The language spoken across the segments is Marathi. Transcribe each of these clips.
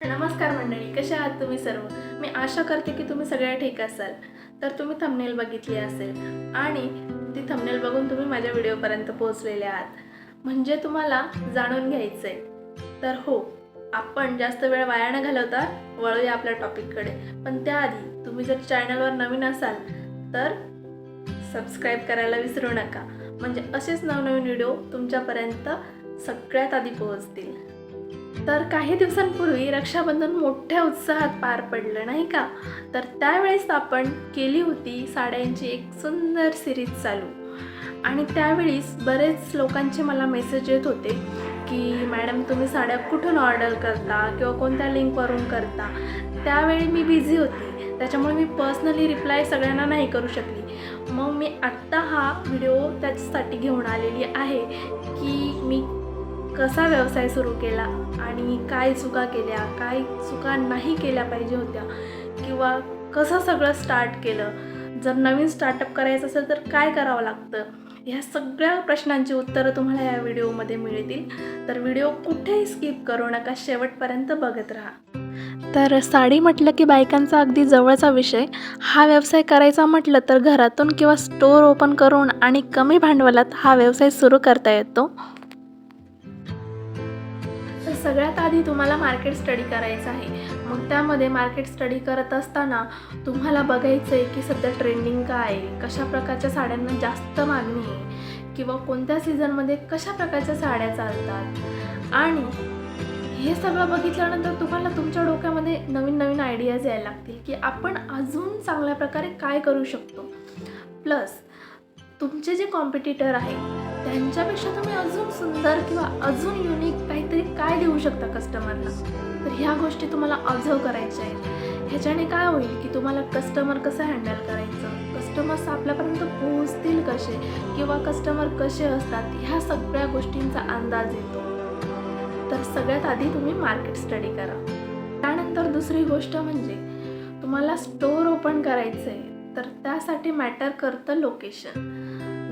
नमस्कार मंडळी कशा आहात तुम्ही सर्व? मी आशा करते की तुम्ही सगळ्या ठीक असाल. तर तुम्ही थंबनेल बघितली असेल आणि ती थंबनेल बघून तुम्ही माझ्या व्हिडिओपर्यंत पोहोचलेले आहात. म्हणजे तुम्हाला जाणून घ्यायचं आहे तर हो आपण जास्त वेळ वाया न घालवता वळूया आपल्या टॉपिककडे. पण त्याआधी तुम्ही जर चॅनलवर नवीन असाल तर सबस्क्राईब करायला विसरू नका. म्हणजे असेच नवनवीन व्हिडिओ तुमच्यापर्यंत सगळ्यात आधी पोहोचतील. तर काही दिवसांपूर्वी रक्षाबंधन मोठ्या उत्साहात पार पडलं नाही का? तर त्यावेळेस आपण केली होती साड्यांची एक सुंदर सिरीज चालू. आणि त्यावेळीस बरेच लोकांचे मला मेसेज येत होते की मॅडम तुम्ही साड्या कुठून ऑर्डर करता किंवा कोणत्या लिंकवरून करता? त्यावेळी मी बिझी होती. त्याच्यामुळे मी पर्सनली रिप्लाय सगळ्यांना नाही करू शकली. मग मी आत्ता हा व्हिडिओ त्याच्यासाठी घेऊन आलेली आहे की मी कसा व्यवसाय सुरू केला आणि काय चुका केल्या काय चुका नाही केल्या पाहिजे होत्या किंवा कसं सगळं स्टार्ट केलं? जर नवीन स्टार्टअप करायचं असेल तर काय करावं लागतं? ह्या सगळ्या प्रश्नांची उत्तरं तुम्हाला या व्हिडिओमध्ये मिळतील. तर व्हिडिओ कुठेही स्किप करू नका शेवटपर्यंत बघत राहा. तर साडी म्हटलं की बायकांचा अगदी जवळचा विषय. हा व्यवसाय करायचा म्हटलं तर घरातून किंवा स्टोअर ओपन करून आणि कमी भांडवलात हा व्यवसाय सुरू करता येतो. सगळ्यात आधी तुम्हाला मार्केट स्टडी करायचं आहे. मग त्यामध्ये मार्केट स्टडी करत असताना तुम्हाला बघायचं आहे की सध्या ट्रेंडिंग काय आहे कशा प्रकारच्या साड्यांना जास्त मागणी आहे किंवा कोणत्या सीझनमध्ये कशा प्रकारच्या साड्या चालतात. आणि हे सगळं बघितल्यानंतर तुम्हाला तुमच्या डोक्यामध्ये नवीन नवीन आयडियाज यायला लागतील की आपण अजून चांगल्या प्रकारे काय करू शकतो. प्लस तुमचे जे कॉम्पिटिटर आहेत त्यांच्यापेक्षा तुम्ही अजून सुंदर किंवा अजून युनिक काहीतरी काय देऊ शकता कस्टमरला तर ह्या गोष्टी तुम्हाला ऑब्झर्व करायच्या आहेत. ह्याच्याने काय होईल की तुम्हाला कस्टमर कसं हँडल करायचं? कस्टमर्स आपल्यापर्यंत पोहोचतील कसे? किंवा कस्टमर कसे असतात? ह्या सगळ्या गोष्टींचा अंदाज येतो. तर सगळ्यात आधी तुम्ही मार्केट स्टडी करा. त्यानंतर दुसरी गोष्ट म्हणजे तुम्हाला स्टोअर ओपन करायचं आहे तर त्यासाठी मॅटर करतं लोकेशन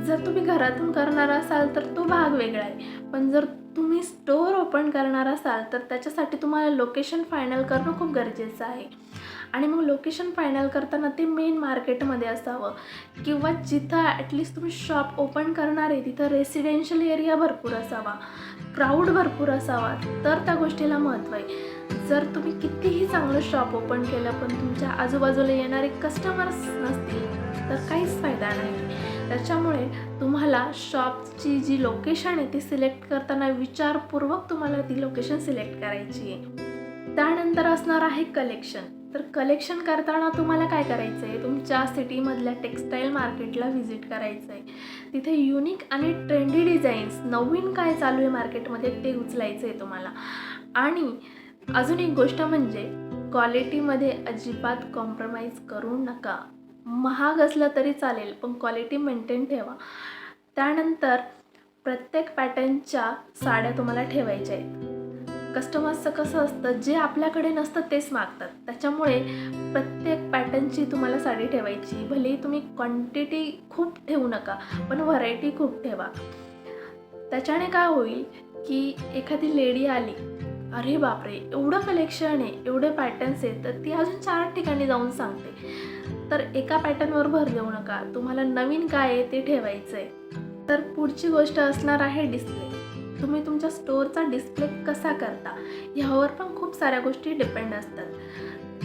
जर तुम्ही घरातून करणार असाल तर तो भाग वेगळा आहे. पण जर तुम्ही स्टोअर ओपन करणार असाल तर त्याच्यासाठी तुम्हाला लोकेशन फायनल करणं खूप गरजेचं आहे. आणि मग लोकेशन फायनल करताना ते मेन मार्केटमध्ये असावं. किंवा जिथं ॲटलिस्ट तुम्ही शॉप ओपन करणार आहे तिथं रेसिडेन्शियल एरिया भरपूर असावा. क्राऊड भरपूर असावा. तर त्या गोष्टीला महत्त्व आहे. जर तुम्ही कितीही चांगलं शॉप ओपन केलं पण तुमच्या आजूबाजूला येणारे कस्टमर्स नसतील तर काहीच फायदा नाही. त्याच्यामुळे तुम्हाला शॉपची जी लोकेशन आहे ती सिलेक्ट करताना विचारपूर्वक तुम्हाला ती लोकेशन सिलेक्ट करायची आहे. त्यानंतर असणार आहे कलेक्शन तर कलेक्शन करताना तुम्हाला काय करायचं आहे? तुमच्या सिटीमधल्या टेक्स्टाईल मार्केटला व्हिजिट करायचं आहे. तिथे युनिक आणि ट्रेंडी डिझाईन्स नवीन काय चालू आहे मार्केटमध्ये ते उचलायचं आहे तुम्हाला. आणि अजून एक गोष्ट म्हणजे क्वालिटीमध्ये अजिबात कॉम्प्रोमाइज करू नका. महाग असलं तरी चालेल पण क्वालिटी मेंटेन ठेवा. त्यानंतर प्रत्येक पॅटर्नच्या साड्या तुम्हाला ठेवायच्या आहेत. कस्टमर्सचं कसं असतं जे आपल्याकडे नसतं तेच मागतात. त्याच्यामुळे प्रत्येक पॅटर्नची तुम्हाला साडी ठेवायची. भलेही तुम्ही क्वांटिटी खूप ठेवू नका पण व्हरायटी खूप ठेवा. त्याच्याने काय होईल की एखादी लेडी आली अरे बापरे एवढं कलेक्शन आहे एवढे पॅटर्न्स आहेत तर ती अजून चार ठिकाणी जाऊन सांगते. तर एका पॅटर्नवर भर देऊ नका. तुम्हाला नवीन काय आहे ते ठेवायचं आहे तर पुढची गोष्ट असणार आहे डिस्प्ले तुम्ही तुमच्या स्टोअरचा डिस्प्ले कसा करता ह्यावर पण खूप साऱ्या गोष्टी डिपेंड असतात.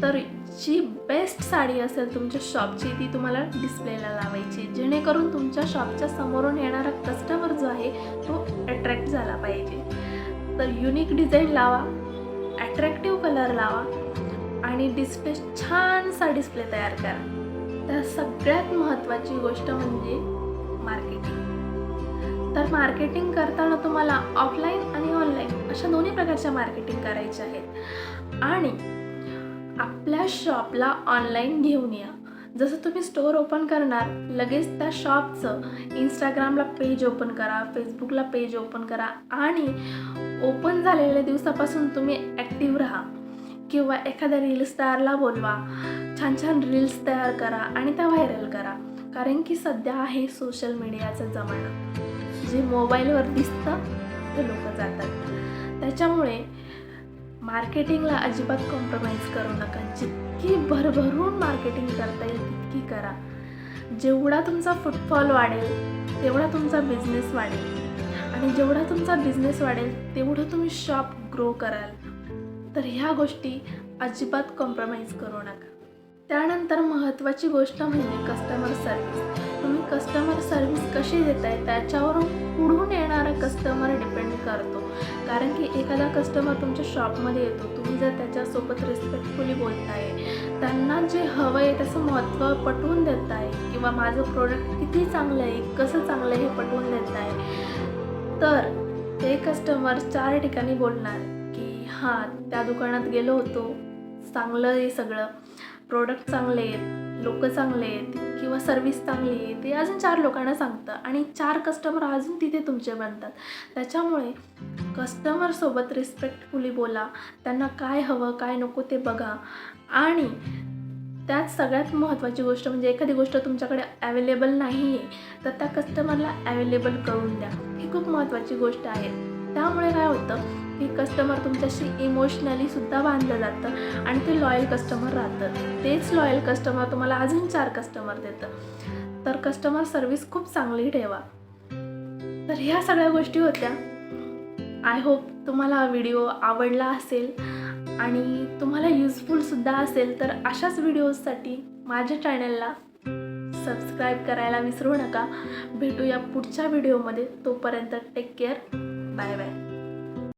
तर जी बेस्ट साडी असेल तुमच्या शॉपची ती तुम्हाला डिस्प्लेला लावायची जेणेकरून तुमच्या शॉपच्या समोरून येणारा कस्टमर जो आहे तो अट्रॅक्ट झाला पाहिजे. तर युनिक डिझाईन लावा ॲट्रॅक्टिव्ह कलर लावा आणि डिस्प्ले छानसा डिस्प्ले तयार करा. तर सगळ्यात महत्त्वाची गोष्ट म्हणजे मार्केटिंग. तर मार्केटिंग करताना तुम्हाला ऑफलाईन आणि ऑनलाईन अशा दोन्ही प्रकारच्या मार्केटिंग करायच्या आहेत. आणि आपल्या शॉपला ऑनलाईन घेऊन या. जसं तुम्ही स्टोअर ओपन करणार लगेच त्या शॉपचं इंस्टाग्रामला पेज ओपन करा फेसबुकला पेज ओपन करा आणि ओपन झालेल्या दिवसापासून तुम्ही ॲक्टिव्ह राहा. किंवा एखाद्या रील स्टारला बोलवा. छान छान रील्स तयार करा आणि त्या व्हायरल करा. कारण की सध्या आहे सोशल मीडियाचा जमाना. जे मोबाईलवर दिसतं ते लोक जातात. त्याच्यामुळे मार्केटिंगला अजिबात कॉम्प्रोमाइज करू नका. जितकी भरभरून मार्केटिंग करता येईल तितकी करा. जेवढा तुमचा फुटफॉल वाढेल तेवढा तुमचा बिझनेस वाढेल. आणि जेवढा तुमचा बिझनेस वाढेल तेवढं तुम्ही शॉप ग्रो कराल. तर ह्या गोष्टी अजिबात कॉम्प्रोमाइज करू नका. त्यानंतर महत्त्वाची गोष्ट म्हणजे कस्टमर सर्व्हिस तुम्ही कस्टमर सर्व्हिस कशी देताय त्याच्यावरून पुढून येणारा कस्टमर डिपेंड करतो. कारण की एखादा कस्टमर तुमच्या शॉपमध्ये येतो तुम्ही जर त्याच्यासोबत रिस्पेक्टफुली बोलताय त्यांना जे हवं आहे त्याचं महत्त्व पटवून देताय किंवा माझं प्रोडक्ट किती चांगलं आहे कसं चांगलं आहे हे पटवून देताय तर ते कस्टमर चार ठिकाणी बोलणार की हां त्या दुकानात गेलो होतो चांगलं आहे सगळं. प्रोडक्ट चांगले आहेत लोक चांगले आहेत किंवा सर्विस चांगली आहे ते अजून चार लोकांना सांगतं आणि चार कस्टमर अजून तिथे तुमचे बनतात. त्याच्यामुळे कस्टमरसोबत रिस्पेक्टफुली बोला त्यांना काय हवं काय नको ते बघा. आणि त्यात सगळ्यात महत्त्वाची गोष्ट म्हणजे एखादी गोष्ट तुमच्याकडे अवेलेबल नाही आहे तर त्या कस्टमरला अवेलेबल करून द्या. ही खूप महत्त्वाची गोष्ट आहे. त्यामुळे काय होतं की कस्टमर तुमच्याशी इमोशनली सुद्धा बांधलं जातं आणि ते लॉयल कस्टमर राहतं. तेच लॉयल कस्टमर तुम्हाला अजून चार कस्टमर देतं. तर कस्टमर सर्विस खूप चांगली ठेवा. तर ह्या सगळ्या गोष्टी होत्या. आय होप तुम्हाला हा व्हिडिओ आवडला असेल आणि तुम्हाला युजफुलसुद्धा असेल तर अशाच व्हिडिओजसाठी माझ्या चॅनलला सबस्क्राईब करायला विसरू नका. भेटूया पुढच्या व्हिडिओमध्ये तोपर्यंत टेक केअर बाय बाय